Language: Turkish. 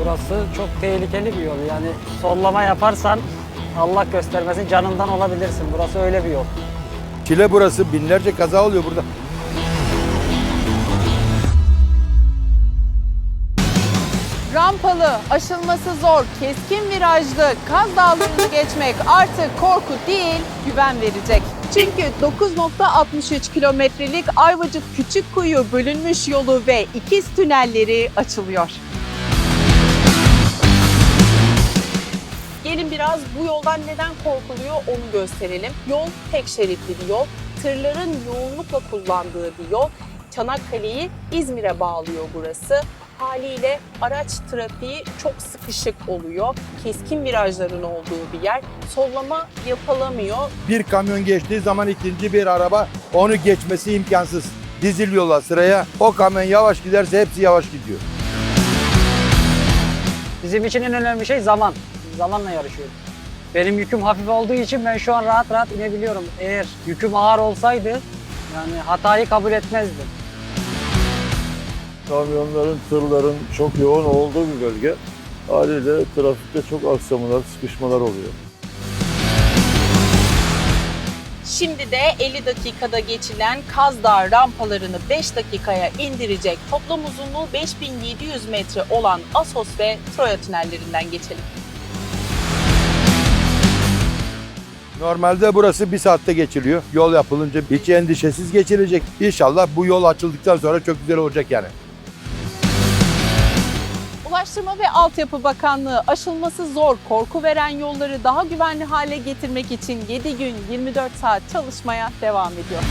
Burası çok tehlikeli bir yol. Yani sollama yaparsan Allah göstermesin canından olabilirsin. Burası öyle bir yol. Çile burası. Binlerce kaza oluyor burada. Rampalı, aşılması zor, keskin virajlı Kaz Dağları'nı geçmek artık korku değil, güven verecek. Çünkü 9.63 kilometrelik Ayvacık Küçükkuyu bölünmüş yolu ve ikiz tünelleri açılıyor. Biraz bu yoldan neden korkuluyor onu gösterelim. Yol tek şeritli bir yol. Tırların yoğunlukla kullandığı bir yol. Çanakkale'yi İzmir'e bağlıyor burası. Haliyle araç trafiği çok sıkışık oluyor. Keskin virajların olduğu bir yer. Sollama yapılamıyor. Bir kamyon geçtiği zaman ikinci bir araba onu geçmesi imkansız. Diziliyorlar sıraya. O kamyon yavaş giderse hepsi yavaş gidiyor. Bizim için en önemli şey zaman. Zamanla yarışıyoruz. Benim yüküm hafif olduğu için ben şu an rahat rahat inebiliyorum. Eğer yüküm ağır olsaydı yani hatayı kabul etmezdim. kamyonların, tırların çok yoğun olduğu bir bölge. Haliyle trafikte çok aksamalar, sıkışmalar oluyor. Şimdi de 50 dakikada geçilen Kaz Dağı rampalarını 5 dakikaya indirecek toplam uzunluğu 5700 metre olan Asos ve Troya tünellerinden geçelim. Normalde burası bir saatte geçiliyor. Yol yapılınca hiç endişesiz geçilecek. İnşallah bu yol açıldıktan sonra çok güzel olacak yani. Ulaştırma ve Altyapı Bakanlığı aşılması zor, korku veren yolları daha güvenli hale getirmek için 7 gün 24 saat çalışmaya devam ediyor.